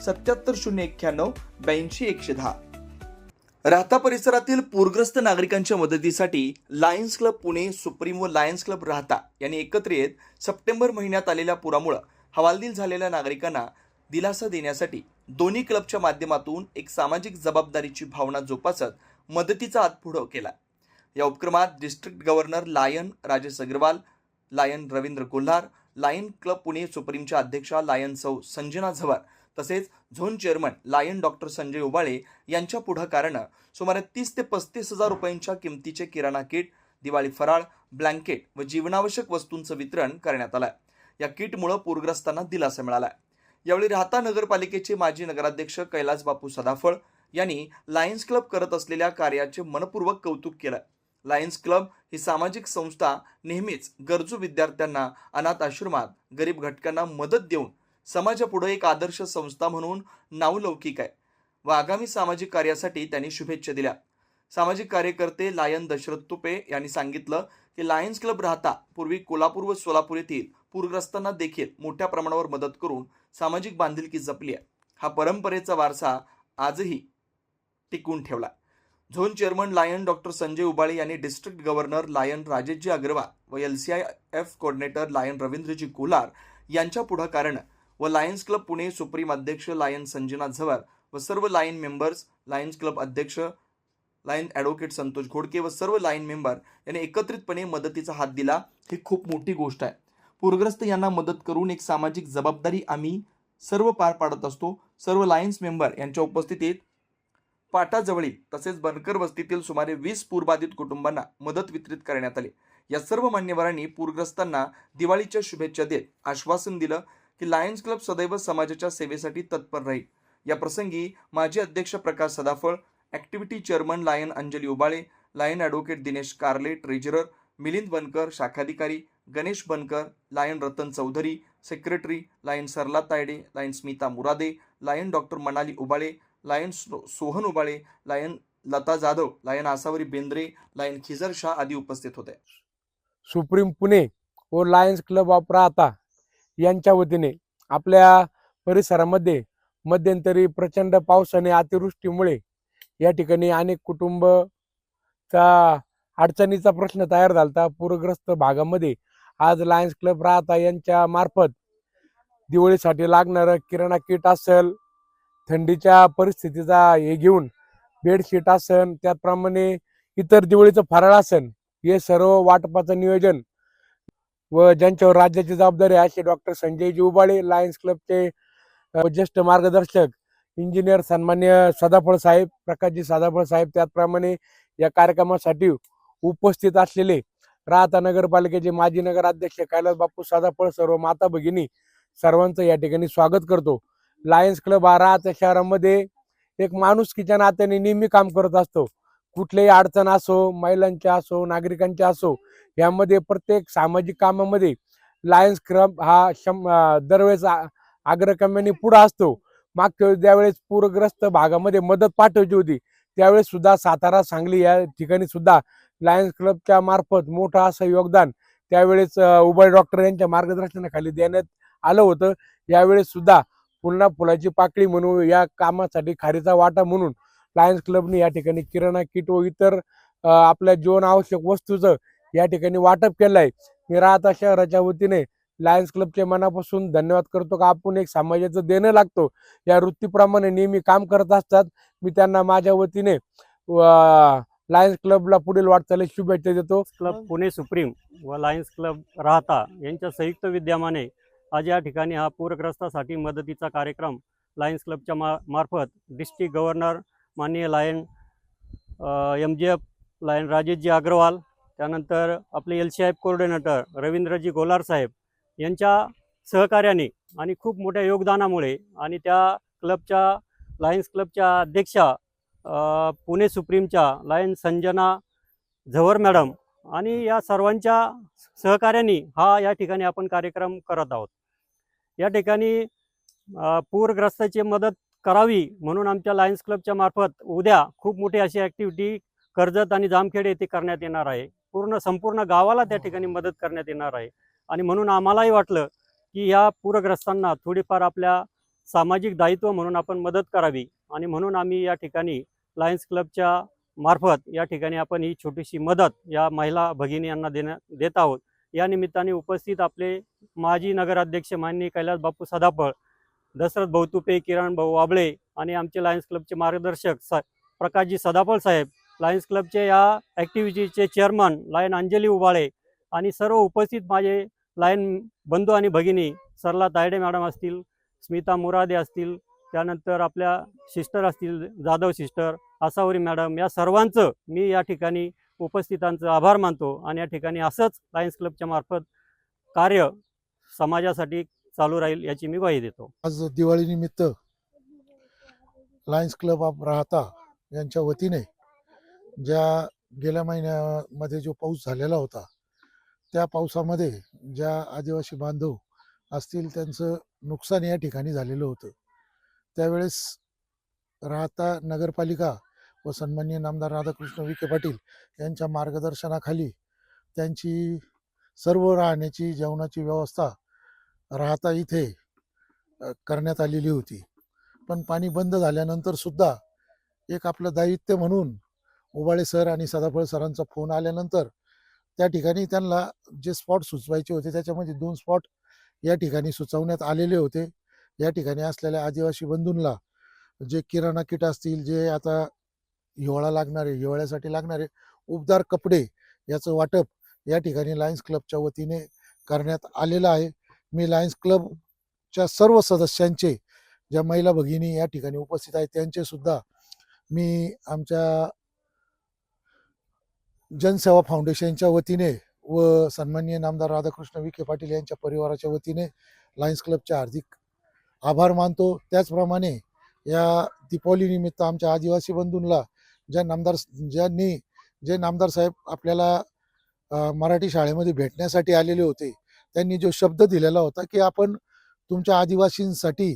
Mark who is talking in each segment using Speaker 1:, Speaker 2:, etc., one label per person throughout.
Speaker 1: सत्याहत्तर शून्य एक्क्याण्णव ब्याऐंशी एकशे दहा. राहता परिसरातील पूरग्रस्त नागरिकांच्या मदतीसाठी लायन्स क्लब पुणे सुप्रीम व लायन्स क्लब राहता यांनी एकत्र येत सप्टेंबर महिन्यात आलेल्या पुरामुळं हवालदिल झालेल्या नागरिकांना दिलासा देण्यासाठी दोन्ही क्लबच्या माध्यमातून एक सामाजिक जबाबदारीची भावना जोपासत मदतीचा हात केला. या उपक्रमात district governor Lion Rajesh Agarwal Lion Ravindra Kolhar Lion Club Pune सुप्रीमच्या अध्यक्षा लायन सौ संजना झवर तसेच zone chairman Lion doctor Sanjay Ubale यांच्या पुढाकारानं सुमारे तीस ते पस्तीस हजार रुपयांच्या किमतीचे किराणा किट दिवाळी फराळ ब्लँकेट व जीवनावश्यक वस्तूंचं वितरण करण्यात आलं या किटमुळं पूरग्रस्तांना दिलासा मिळाला यावेळी राहता नगरपालिकेचे माजी नगराध्यक्ष कैलास बापू सदाफळ यांनी लायन्स क्लब करत असलेल्या कार्याचे मनपूर्वक कौतुक केलं. लायन्स क्लब ही सामाजिक संस्था नेहमीच गरजू विद्यार्थ्यांना अनाथ आश्रमात गरीब घटकांना मदत देऊन समाजापुढे एक आदर्श संस्था म्हणून नावलौकिक आहे. व आगामी सामाजिक कार्यासाठी त्यांनी शुभेच्छा दिल्या. सामाजिक कार्यकर्ते लायन दशरथ तुपे यांनी सांगितलं की लायन्स क्लब राहता पूर्वी कोल्हापूर व सोलापूर येथील पूरग्रस्तांना देखील मोठ्या प्रमाणावर मदत करून सामाजिक बांधिलकी जपली आहे. हा परंपरेचा वारसा आजही टिकून ठेवला zone chairman Lion doctor Sanjay Ubale यांनी district governor Lion Rajeshji Agarwal व L C I F coordinator Lion Ravindraji Kolar यांच्या पुढाकारानं व लायन्स क्लब पुणे सुप्रीम अध्यक्ष लायन संजना झवार व सर्व लायन मेंबर्स लायन्स क्लब अध्यक्ष लायन ॲडव्होकेट संतोष घोडके व सर्व लायन मेंबर यांनी एकत्रितपणे मदतीचा हात दिला. ही खूप मोठी गोष्ट आहे. पूरग्रस्त यांना मदत करून एक सामाजिक जबाबदारी आम्ही सर्व पार पाडत असतो. सर्व लायन्स मेंबर यांच्या उपस्थितीत पाटाजवळील तसेच बनकर वस्तीतील सुमारे वीस पूरबाधित कुटुंबांना मदत वितरित करण्यात आली. या सर्व मान्यवरांनी पूरग्रस्तांना दिवाळीच्या शुभेच्छा देत आश्वासन दिलं. की लायन्स क्लब सदैव समाजाच्या सेवेसाठी तत्पर राहील. या प्रसंगी माजी अध्यक्ष Prakash Sadaphal activity chairman Lion Anjali Ubale Lion advocate Dinesh Karale treasurer Milind Bankar शाखाधिकारी Ganesh Bankar Lion Ratan Chaudhari secretary Lion Sarala Tayade Lion Smita Murade Lion doctor Manali Ubale Lion Sohan Ubale Lion Lata Jadhav Lion Asavari Bendre Lion Khijar Shah आदी उपस्थित होते.
Speaker 2: Supreme Pune व Lions club of राहता यांच्या वतीने आपल्या परिसरामध्ये मध्यंतरी प्रचंड पाऊस आणि अतिवृष्टीमुळे या ठिकाणी अनेक कुटुंबचा अडचणीचा प्रश्न तयार झाला पूरग्रस्त भागामध्ये आज लायन्स क्लब राहता यांच्या मार्फत दिवाळीसाठी लागणारं किराणा किट असेल थंडीच्या परिस्थितीचा हे घेऊन बेडशीट असन त्याचप्रमाणे इतर दिवाळीचं फराळ असन हे सर्व वाटपाचं नियोजन व ज्यांच्यावर राज्याची जबाबदारी आहे असे डॉक्टर संजयजी उबाळे लायन्स क्लबचे ज्येष्ठ मार्गदर्शक इंजिनियर सन्मान्य सदाफळ साहेब प्रकाशजी सदाफळ साहेब त्याचप्रमाणे या कार्यक्रमासाठी उपस्थित असलेले राहता नगरपालिकेचे माजी नगराध्यक्ष कैलास बापू सदाफळ सर्व माता भगिनी सर्वांचं या ठिकाणी स्वागत करतो. लायन्स क्लब हा राहता शहरामध्ये एक माणुसकीच्या नात्याने नेहमी काम करत असतो. कुठल्याही अडचण असो महिलांच्या असो नागरिकांच्या असो यामध्ये प्रत्येक सामाजिक कामामध्ये लायन्स क्लब हा शं दरवेळेस आ- अग्रक्रमाने पुढे असतो. मागच्या वेळेस ज्यावेळेस पूरग्रस्त भागामध्ये मदत पाठवायची होती त्यावेळेस सुद्धा सातारा सांगली या ठिकाणी सुद्धा लायन्स क्लबच्या मार्फत मोठं असं योगदान त्यावेळेस उभय डॉक्टर यांच्या मार्गदर्शनाखाली देण्यात आलं होतं. यावेळेस सुद्धा पुन्हा फुलाची पाकळी म्हणून या कामासाठी खारीचा वाटा म्हणून लायन्स क्लबने या ठिकाणी किराणा किट व इतर आपल्या जीवन आवश्यक वस्तूचं या ठिकाणी वाटप केलं आहे मी राहता शहराच्या वतीने लायन्स क्लबचे मनापासून धन्यवाद करतो का? आपण एक समाजाचं देणं लागतो. या वृत्तीप्रमाणे नेहमी काम करत असतात. मी त्यांना माझ्या वतीने लायन्स क्लबला पुढील वाटचालीस शुभेच्छा देतो.
Speaker 3: क्लब पुणे सुप्रीम व लायन्स क्लब राहता यांच्या संयुक्त विद्यमाने आज या ठिकाणी हा पूरग्रस्तासाठी मदतीचा कार्यक्रम लायन्स क्लबच्या मा मार्फत डिस्ट्रिक्ट गव्हर्नर माननीय Lion M J F Lion Rajeshji Agarwal त्यानंतर आपले L C I coordinator Ravindraji Golar साहेब यांच्या सहकार्याने आणि खूप मोठ्या योगदानामुळे आणि त्या क्लबच्या लायन्स क्लबच्या अध्यक्षा पुणे सुप्रीमच्या लायन संजना झवर मॅडम आणि या सर्वांच्या सहकार्याने हा या ठिकाणी आपण कार्यक्रम करत आहोत. या ठिकाणी पूरग्रस्ताची मदत करावी म्हणून आमच्या लायन्स क्लबच्या मार्फत उद्या खूप मोठी अशी ॲक्टिव्हिटी कर्जत आणि जामखेड येथे करण्यात येणार आहे. पूर्ण संपूर्ण गावाला त्या ठिकाणी मदत करण्यात येणार आहे. आणि म्हणून आम्हालाही वाटलं की या पूरग्रस्तांना थोडीफार आपल्या सामाजिक दायित्व म्हणून आपण मदत करावी. आणि म्हणून आम्ही या ठिकाणी लायन्स क्लबच्या मार्फत या ठिकाणी आपण ही छोटीशी मदत या महिला भगिनी यांना देण्या देत आहोत. या निमित्ताने उपस्थित आपले माजी नगराध्यक्ष माननीय कैलास बापू सदाफळ दशरथ भाऊतुपे किरण भाऊ वाबळे आणि आमचे लायन्स क्लबचे मार्गदर्शक स प्रकाशजी सदापल साहेब लायन्स क्लबचे या ॲक्टिव्हिटीचे चेअरमन लायन अंजली उबाळे आणि सर्व उपस्थित माझे लायन बंधू आणि भगिनी सरला तायडे मॅडम असतील स्मिता मुरादे असतील त्यानंतर आपल्या सिस्टर असतील जाधव सिस्टर आसावरी मॅडम या सर्वांचं मी या ठिकाणी उपस्थितांचं आभार मानतो आणि या ठिकाणी असंच लायन्स क्लबच्या मार्फत कार्य समाजासाठी चालू राहील याची मी ग्वाही देतो.
Speaker 4: आज दिवाळीनिमित्त लायन्स क्लब ऑफ राहता यांच्या वतीने ज्या गेल्या महिन्यामध्ये जो पाऊस झालेला होता त्या पावसामध्ये ज्या आदिवासी बांधव असतील त्यांचं नुकसान या ठिकाणी झालेलं होतं. त्यावेळेस राहता नगरपालिका व सन्माननीय नामदार राधाकृष्ण विखे पाटील यांच्या मार्गदर्शनाखाली त्यांची सर्व राहण्याची जेवणाची व्यवस्था राहता इथे करण्यात आलेली होती. पण पाणी बंद झाल्यानंतर सुद्धा एक आपलं दायित्व म्हणून उबाळे सर आणि सदाफळ सरांचा फोन आल्यानंतर त्या ठिकाणी त्यांना जे स्पॉट सुचवायचे होते त्याच्यामध्ये दोन स्पॉट या ठिकाणी सुचवण्यात आलेले होते. या ठिकाणी असलेल्या आदिवासी बंधूंना जे किराणा किट असतील जे आता हिवाळा लागणारे हिवाळ्यासाठी लागणारे उबदार कपडे याचं वाटप या ठिकाणी लायन्स क्लबच्या वतीने करण्यात आलेलं आहे. मी लायन्स क्लबच्या सर्व सदस्यांचे ज्या महिला भगिनी या ठिकाणी उपस्थित आहेत त्यांचे सुद्धा मी आमच्या जनसेवा फाउंडेशनच्या वतीने व सन्माननीय नामदार राधाकृष्ण विखे पाटील यांच्या परिवाराच्या वतीने लायन्स क्लबचे हार्दिक आभार मानतो. त्याचप्रमाणे या दीपावलीनिमित्त आमच्या आदिवासी बंधूंना ज्या नामदार ज्यांनी जे नामदार साहेब आपल्याला मराठी शाळेमध्ये भेटण्यासाठी आलेले होते त्यांनी जो शब्द दिलेला होता की आपण तुमच्या आदिवासींसाठी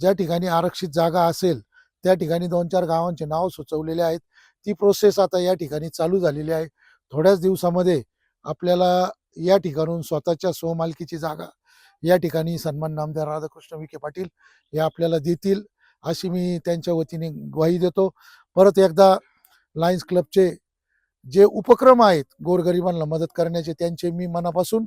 Speaker 4: ज्या ठिकाणी आरक्षित जागा असेल त्या ठिकाणी दोन चार गावांचे नाव सुचवलेले आहेत. ती प्रोसेस आता या ठिकाणी चालू झालेली आहे. थोड्याच दिवसामध्ये आपल्याला या ठिकाणून स्वतःच्या स्वमालकीची जागा या ठिकाणी सन्मान नामदार राधाकृष्ण विखे पाटील हे आपल्याला देतील अशी मी त्यांच्या वतीने ग्वाही देतो. परत एकदा लायन्स क्लबचे जे उपक्रम आहेत गोरगरिबांना मदत करण्याचे त्यांचे मी मनापासून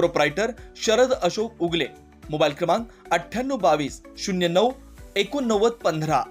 Speaker 1: प्रोप्रायटर शरद अशोक उगले. मोबाईल क्रमांक अठ्ठ्याण्णव बावीस शून्य नऊ एकोणनव्वद पंधरा.